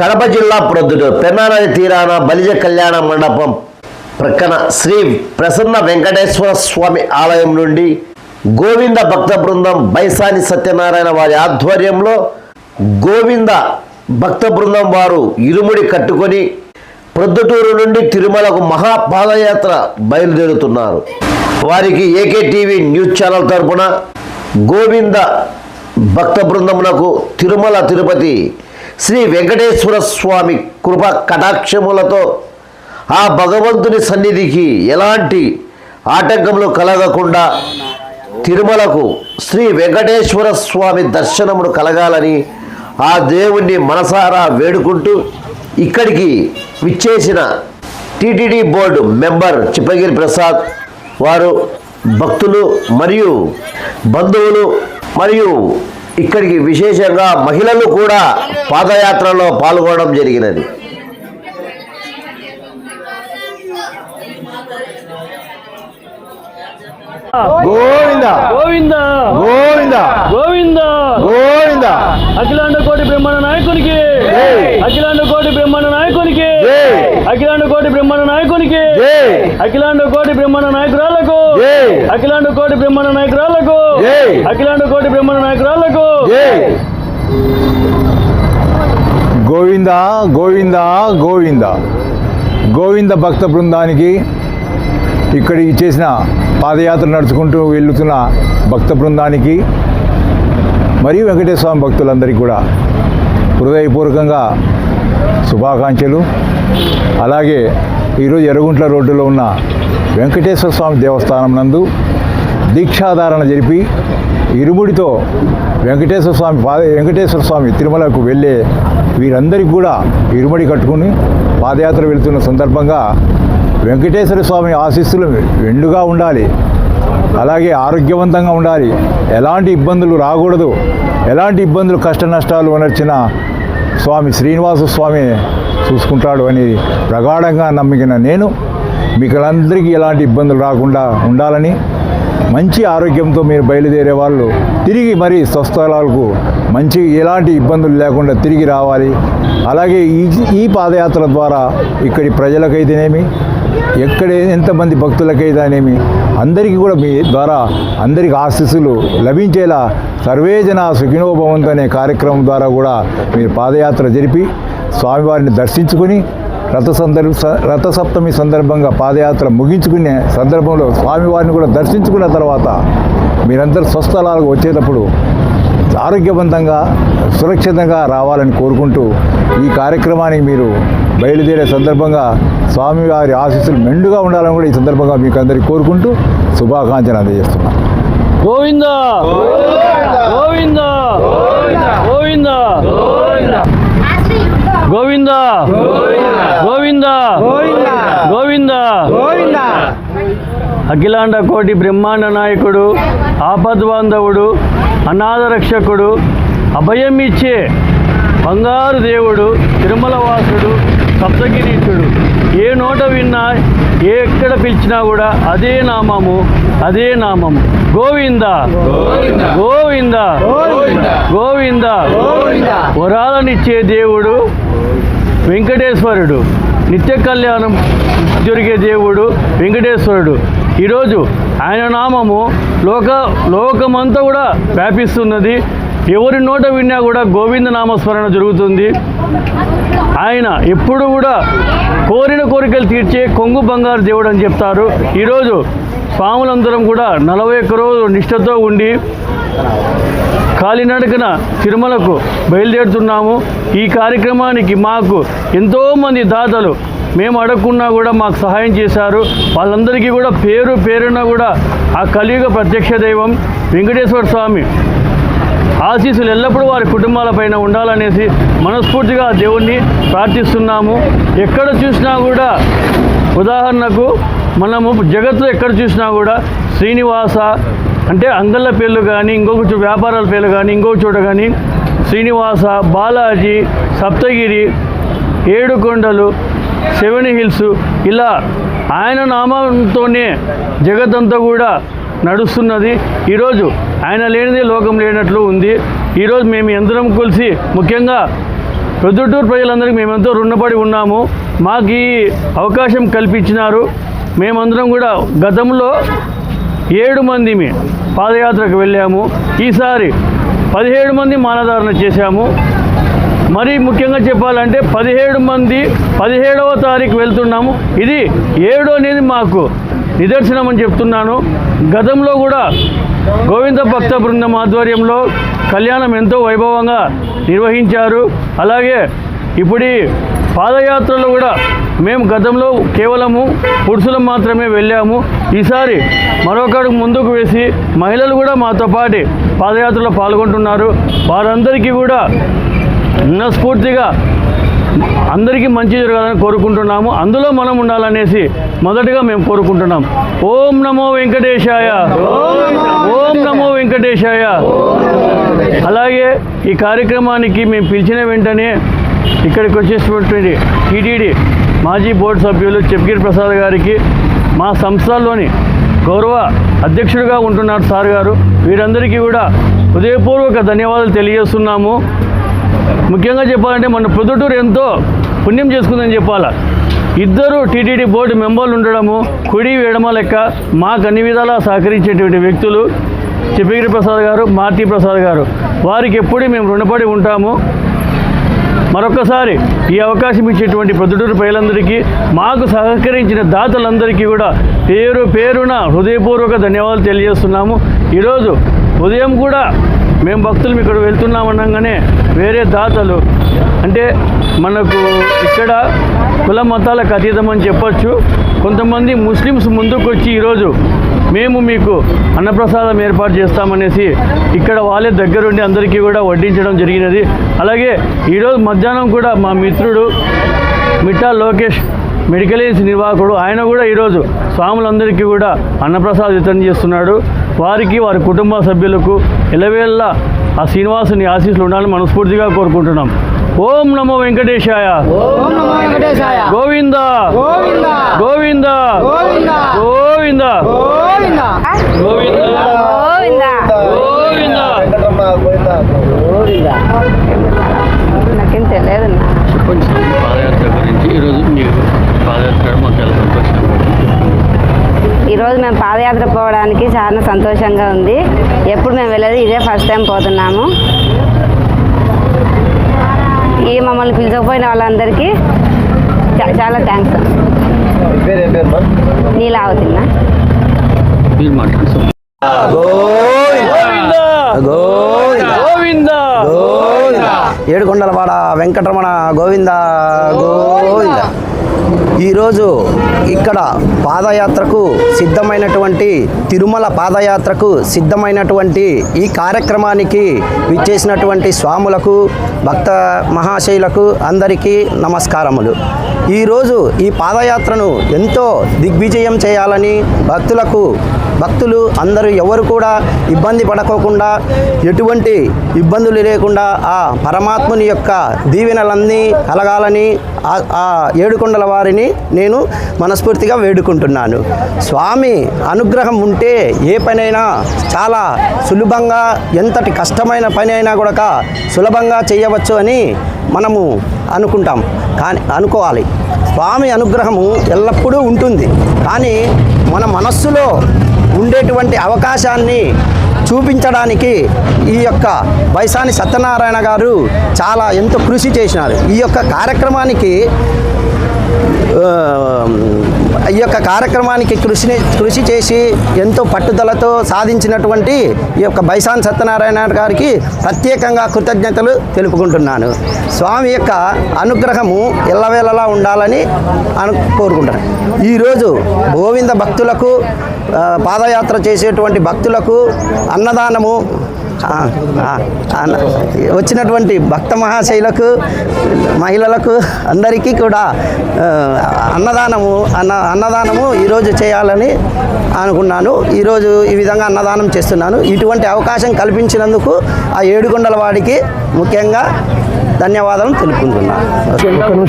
కడప జిల్లా ప్రొద్దుడు పెన్నానది తీరాన బలిజ కళ్యాణ మండపం ప్రక్కన శ్రీ ప్రసన్న వెంకటేశ్వర స్వామి ఆలయం నుండి గోవింద భక్త బృందం బైసాని సత్యనారాయణ వారి ఆధ్వర్యంలో గోవింద భక్త బృందం వారు ఇరుముడి కట్టుకొని ప్రొద్దుటూరు నుండి తిరుమలకు మహాపాదయాత్ర బయలుదేరుతున్నారు. వారికి ఏకే టీవీ న్యూస్ ఛానల్ తరపున గోవింద భక్త బృందమునకు తిరుమల తిరుపతి శ్రీ వెంకటేశ్వర స్వామి కృప కటాక్షములతో ఆ భగవంతుని సన్నిధికి ఎలాంటి ఆటంకములు కలగకుండా తిరుమలకు శ్రీ వెంకటేశ్వర స్వామి దర్శనమును కలగాలని ఆ దేవుణ్ణి మనసారా వేడుకుంటూ ఇక్కడికి విచ్చేసిన TTD board member Chippagiri Prasad వారు భక్తులు మరియు బంధువులు మరియు ఇక్కడికి విశేషంగా మహిళలు కూడా పాదయాత్రలో పాల్గొనడం జరిగినది. గోవింద. గోవింద. గోవింద. గోవింద. గోవింద. అఖిలాండ కోటి బ్రహ్మాండ నాయకునికి. అఖిలాండ కోటి బ్రహ్మాండ నాయకునికి జై. అఖిలాండ కోటి బ్రహ్మాండ నాయకునికి జై. అఖిలాండ కోటి బ్రహ్మాండ నాయకురాలకు జై. అఖిలాండ కోటి బ్రహ్మాండ నాయకురాలకు జై. అఖిలాండ కోటి బ్రహ్మాండ నాయకురాలకు జై గోవింద గోవింద గోవింద గోవింద భక్త బృందానికి ఇక్కడికి చేసిన పాదయాత్ర నడుచుకుంటూ వెళ్తున్న భక్త బృందానికి మరియు వెంకటేశ్వర స్వామి భక్తులందరికీ కూడా హృదయపూర్వకంగా శుభాకాంక్షలు. అలాగే ఈరోజు ఎర్రగుంట్ల రోడ్డులో ఉన్న వెంకటేశ్వర స్వామి దేవస్థానం నందు దీక్షాధారణ జరిపి ఇరుముడితో వెంకటేశ్వర స్వామి పాద వెంకటేశ్వర స్వామి తిరుమలకు వెళ్ళే వీరందరికీ కూడా ఇరుముడి కట్టుకుని పాదయాత్ర వెళుతున్న సందర్భంగా వెంకటేశ్వర స్వామి ఆశీస్సులు వెండుగా ఉండాలి. అలాగే ఆరోగ్యవంతంగా ఉండాలి. ఎలాంటి ఇబ్బందులు రాకూడదు. ఎలాంటి ఇబ్బందులు కష్ట నష్టాలు అనర్చిన స్వామి శ్రీనివాస స్వామి చూసుకుంటాడు అని ప్రగాఢంగా నమ్మిన నేను. మీకులందరికీ ఎలాంటి ఇబ్బందులు రాకుండా ఉండాలని మంచి ఆరోగ్యంతో మీరు బయలుదేరే వాళ్ళు తిరిగి మరి స్వస్థలాలకు మంచి ఎలాంటి ఇబ్బందులు లేకుండా తిరిగి రావాలి. అలాగే ఈ ఈ పాదయాత్ర ద్వారా ఇక్కడి ప్రజలకైతేనేమి ఎక్కడ ఎంతమంది భక్తులకైతేనేమి అందరికీ కూడా మీ ద్వారా అందరికి ఆశీస్సులు లభించేలా సర్వేజన సుఖినోభవంతు అనే కార్యక్రమం ద్వారా కూడా మీరు పాదయాత్ర జరిపి స్వామివారిని దర్శించుకుని రథ సందర్భ రథ సప్తమి సందర్భంగా పాదయాత్ర ముగించుకునే సందర్భంలో స్వామివారిని కూడా దర్శించుకున్న తర్వాత మీరందరూ స్వస్థలాలకు వచ్చేటప్పుడు ఆరోగ్యవంతంగా సురక్షితంగా రావాలని కోరుకుంటూ ఈ కార్యక్రమానికి మీరు బయలుదేరే సందర్భంగా స్వామివారి ఆశీస్సులు మెండుగా ఉండాలని కూడా ఈ సందర్భంగా మీకు అందరికీ కోరుకుంటూ శుభాకాంక్షలు అందజేస్తున్నాను గోవింద! గోవింద! గోవింద! గోవింద! గోవింద! గోవింద! అఖిలాండ కోటి బ్రహ్మాండ నాయకుడు ఆపద్బాంధవుడు అనాథ రక్షకుడు అభయం ఇచ్చే బంగారు దేవుడు తిరుమల వాసుడు సప్తగిరీశుడు. ఏ నోట విన్నా ఏ ఎక్కడ పిలిచినా కూడా అదే నామము అదే నామము. గోవింద. గోవింద. గోవింద. వరాలనిచ్చే దేవుడు వెంకటేశ్వరుడు. నిత్య కళ్యాణం జరిగే దేవుడు వెంకటేశ్వరుడు. ఈరోజు ఆయన నామము లోక లోకమంతా కూడా వ్యాపిస్తున్నది. ఎవరి నోట విన్నా కూడా గోవింద నామస్మరణ జరుగుతుంది. ఆయన ఎప్పుడు కూడా కోరిన కోరికలు తీర్చే కొంగు బంగారు దేవుడు అని చెప్తారు. ఈరోజు స్వాములందరం కూడా నలభై ఒక్క రోజు నిష్ఠతో ఉండి కాలినడకన తిరుమలకు బయలుదేరుతున్నాము. ఈ కార్యక్రమానికి మాకు ఎంతోమంది దాతలు మేము అడగకున్నా కూడా మాకు సహాయం చేశారు. వాళ్ళందరికీ కూడా పేరు పేరున కూడా ఆ కలియుగ ప్రత్యక్ష దైవం వెంకటేశ్వర స్వామి ఆశీస్సులు ఎల్లప్పుడూ వారి కుటుంబాలపైన ఉండాలనేసి మనస్ఫూర్తిగా దేవుణ్ణి ప్రార్థిస్తున్నాము. ఎక్కడ చూసినా కూడా ఉదాహరణకు మనము జగత్తులో ఎక్కడ చూసినా కూడా శ్రీనివాస అంటే అంగళ్ళ పేర్లు కానీ ఇంకొక చోట వ్యాపారాల పేర్లు కానీ ఇంకొక చోట కానీ శ్రీనివాస బాలాజీ సప్తగిరి ఏడుకొండలు సెవెన్ హిల్స్ ఇలా ఆయన నామంతోనే జగత్తంతా కూడా నడుస్తున్నది. ఈరోజు ఆయన లేనిదే లోకం లేనట్లు ఉంది. ఈరోజు మేము ఎందరం కలిసి ముఖ్యంగా ప్రొద్దుటూరు ప్రజలందరికీ మేమెంతో రుణపడి ఉన్నాము. మాకు ఈ అవకాశం కల్పించినారు. మేమందరం కూడా గతంలో ఏడు మంది పాదయాత్రకు వెళ్ళాము. ఈసారి పదిహేడు మంది మానధారణ చేశాము. మరీ ముఖ్యంగా చెప్పాలంటే పదిహేడు మంది పదిహేడవ తారీఖు వెళ్తున్నాము. ఇది ఏడు అనేది మాకు నిదర్శనం అని చెప్తున్నాను. గతంలో కూడా గోవింద భక్త బృందం ఆధ్వర్యంలో కళ్యాణం ఎంతో వైభవంగా నిర్వహించారు. అలాగే ఇప్పుడు పాదయాత్రలో కూడా మేము గతంలో కేవలము పురుషులం మాత్రమే వెళ్ళాము. ఈసారి మరొక ముందుకు వేసి మహిళలు కూడా మాతో పాటు పాదయాత్రలో పాల్గొంటున్నారు. వారందరికీ కూడా మనస్ఫూర్తిగా అందరికీ మంచి జరగాలని కోరుకుంటున్నాము. అందులో మనం ఉండాలనేసి మొదటగా మేము కోరుకుంటున్నాం. ఓం నమో వెంకటేశాయ. ఓం నమో వెంకటేశాయ. అలాగే ఈ కార్యక్రమానికి మేము పిలిచిన వెంటనే ఇక్కడికి వచ్చేసినటువంటి టీటీడీ మాజీ బోర్డు సభ్యులు చెప్గిరి ప్రసాద్ గారికి మా సంస్థలోని గౌరవ అధ్యక్షుడిగా ఉంటున్నారు సార్ గారు. వీరందరికీ కూడా హృదయపూర్వక ధన్యవాదాలు తెలియజేస్తున్నాము. ముఖ్యంగా చెప్పాలంటే మన పొద్దుటూరు ఎంతో పుణ్యం చేసుకుందని చెప్పాలా. ఇద్దరు టీటీడీ బోర్డు మెంబర్లు ఉండడము కుడి ఎడమ లెక్క మాకు అన్ని విధాలా సహకరించేటువంటి వ్యక్తులు చిప్పగిరి ప్రసాద్ గారు మార్తి ప్రసాద్ గారు. వారికి ఎప్పుడూ మేము రుణపడి ఉంటాము. మరొకసారి ఈ అవకాశం ఇచ్చేటువంటి ప్రొద్దుటూరు ప్రజలందరికీ మాకు సహకరించిన దాతలందరికీ కూడా పేరు పేరున హృదయపూర్వక ధన్యవాదాలు తెలియజేస్తున్నాము. ఈరోజు ఉదయం కూడా మేము భక్తులు ఇక్కడ వెళ్తున్నామనగానే వేరే దాతలు. అంటే మనకు ఇక్కడ కుల మతాలకు అతీతం అని చెప్పొచ్చు. కొంతమంది ముస్లిమ్స్ ముందుకు వచ్చి ఈరోజు మేము మీకు అన్నప్రసాదం ఏర్పాటు చేస్తామనేసి ఇక్కడ వాళ్ళే దగ్గరుండి అందరికీ కూడా వడ్డించడం జరిగినది. అలాగే ఈరోజు మధ్యాహ్నం కూడా మా మిత్రుడు మిఠా లోకేష్ మెడికల్ ఏజెన్సీ నిర్వాహకుడు ఆయన కూడా ఈరోజు స్వాములందరికీ కూడా అన్నప్రసాద్ వితరణ చేస్తున్నాడు వారికి వారి కుటుంబ సభ్యులకు ఇలవేళ్ళ ఆ శ్రీనివాసుని ఆశీస్సులు ఉండాలని మనస్ఫూర్తిగా కోరుకుంటున్నాం ఓం నమో వెంకటేశాయ గోవింద గోవింద గోవింద నాకేం తెలియదు పాదయాత్ర గురించి ఈరోజు మీకు పాదయాత్ర మాకు ఎలా సంతోషం ఈరోజు మేము పాదయాత్ర పోవడానికి చాలా సంతోషంగా ఉంది. ఎప్పుడు మేము వెళ్ళేది ఇదే ఫస్ట్ టైం పోతున్నాము. ఈ మమ్మల్ని పిలిచకపోయిన వాళ్ళందరికీ చాలా థ్యాంక్స్ నీలావతిన్నా. ఏడుకొండలవాడ వెంకటరమణ గోవింద! గోవింద! ఈరోజు ఇక్కడ పాదయాత్రకు సిద్ధమైనటువంటి తిరుమల పాదయాత్రకు సిద్ధమైనటువంటి ఈ కార్యక్రమానికి విచ్చేసినటువంటి స్వాములకు భక్త మహాశయులకు అందరికీ నమస్కారములు. ఈరోజు ఈ పాదయాత్రను ఎంతో దిగ్విజయం చేయాలని భక్తులకు భక్తులు అందరూ ఎవరు కూడా ఇబ్బంది పడకోకుండా ఎటువంటి ఇబ్బందులు లేకుండా ఆ పరమాత్ముని యొక్క దీవెనలన్నీ కలగాలని ఆ- ఏడుకొండల వారిని నేను మనస్ఫూర్తిగా వేడుకుంటున్నాను. స్వామి అనుగ్రహం ఉంటే ఏ పనైనా చాలా సులభంగా ఎంతటి కష్టమైన పని అయినా కూడా సులభంగా చేయవచ్చు అని మనము అనుకుంటాం. కానీ అనుకోవాలి. స్వామి అనుగ్రహము ఎల్లప్పుడూ ఉంటుంది. కానీ మన మనస్సులో ఉండేటువంటి అవకాశాన్ని చూపించడానికి ఈ యొక్క బైసాని సత్యనారాయణ గారు చాలా ఎంతో కృషి చేసినారు. ఈ యొక్క కార్యక్రమానికి ఈ యొక్క కార్యక్రమానికి కృషిని కృషి చేసి ఎంతో పట్టుదలతో సాధించినటువంటి ఈ యొక్క బైసాన్ సత్యనారాయణ గారికి ప్రత్యేకంగా కృతజ్ఞతలు తెలుపుకుంటున్నాను. స్వామి యొక్క అనుగ్రహము ఎల్లవేళలా ఉండాలని అను కోరుకుంటాను ఈరోజు గోవింద భక్తులకు పాదయాత్ర చేసేటువంటి భక్తులకు అన్నదానము వచ్చినటువంటి భక్త మహాశైలకు మహిళలకు అందరికీ కూడా అన్నదానము అన్న అన్నదానము ఈరోజు చేయాలని అనుకున్నాను. ఈరోజు ఈ విధంగా అన్నదానం చేస్తున్నాను. ఇటువంటి అవకాశం కల్పించినందుకు ఆ ఏడుకొండల వాడికి ముఖ్యంగా ధన్యవాదాలు తెలుపుకుంటున్నాను.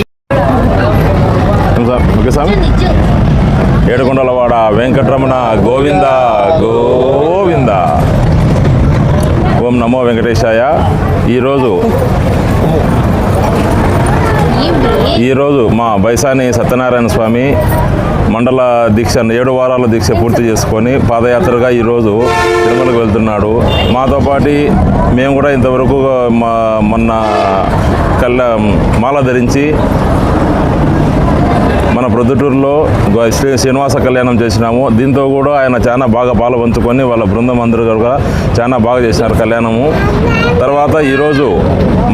ఏడుకొండలవాడ వెంకటరమణ గోవింద గోవింద. ఓం నమో వెంకటేశాయ. ఈరోజు ఈరోజు మా బైసాని సత్యనారాయణ స్వామి మండల దీక్ష ఏడు వారాల దీక్ష పూర్తి చేసుకొని పాదయాత్రగా ఈరోజు తిరుమలకు వెళ్తున్నాడు. మాతో పాటు మేము కూడా ఇంతవరకు మా మొన్న కళ్ళ మాల ధరించి మన ప్రొద్దుటూరులో శ్రీ శ్రీనివాస కళ్యాణం చేసినాము. దీంతో కూడా ఆయన చాలా బాగా పాలు పంచుకొని వాళ్ళ బృందం అందరూ కూడా చాలా బాగా చేసినారు కళ్యాణము. తర్వాత ఈరోజు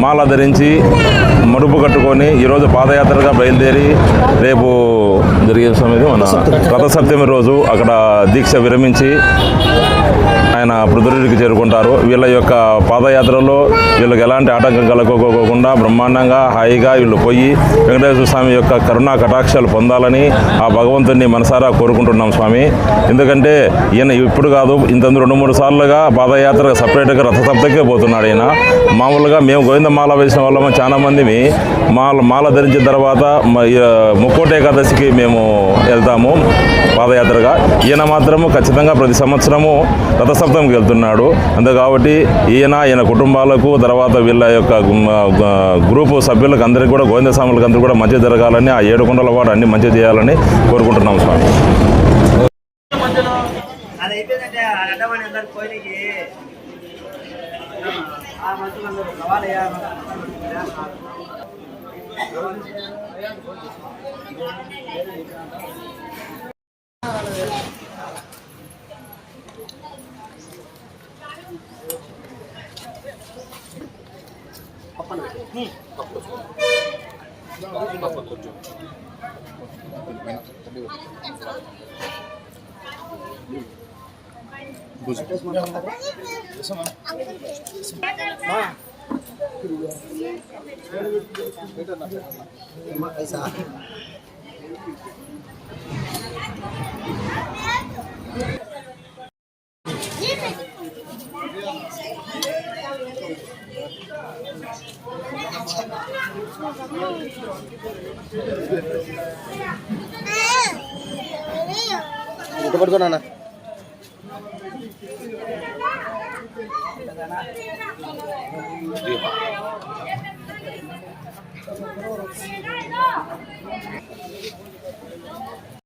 మాల ధరించి మడుపు కట్టుకొని ఈరోజు పాదయాత్రగా బయలుదేరి రేపు జరిగే సమయం మన రథసప్తమి రోజు అక్కడ దీక్ష విరమించి ఆయన పృథుడికి చేరుకుంటారు. వీళ్ళ యొక్క పాదయాత్రలో వీళ్ళకి ఎలాంటి ఆటంకం కలగకోకుండా బ్రహ్మాండంగా హాయిగా వీళ్ళు పోయి వెంకటేశ్వర స్వామి యొక్క కరుణా కటాక్షాలు పొందాలని ఆ భగవంతుడిని మనసారా కోరుకుంటున్నాం స్వామి. ఎందుకంటే ఈయన ఇప్పుడు కాదు ఇంత రెండు మూడు సార్లుగా పాదయాత్ర సపరేట్గా రథసప్తకే పోతున్నాడు ఈయన. మామూలుగా మేము గోవింద మాల వేసిన వాళ్ళము చాలా మంది. మాల మాల ధరించిన తర్వాత ముక్కోటి ఏకాదశికి మేము వెళ్తాము పాదయాత్రగా. ఈయన మాత్రము ఖచ్చితంగా ప్రతి సంవత్సరము ప్రాంతానికి వెళ్తున్నాడు అంతే కాబట్టి ఈయన ఈయన కుటుంబాలకు తర్వాత వీళ్ళ యొక్క గ్రూపు సభ్యులకు అందరికీ కూడా గోవింద స్వాములకు అందరూ కూడా మంచి జరగాలని ఆ ఏడు కుండల వాడు అన్ని మంచి చేయాలని కోరుకుంటున్నాం స్వామి Terima kasih. ఇటు పట్టుకో నాన్న.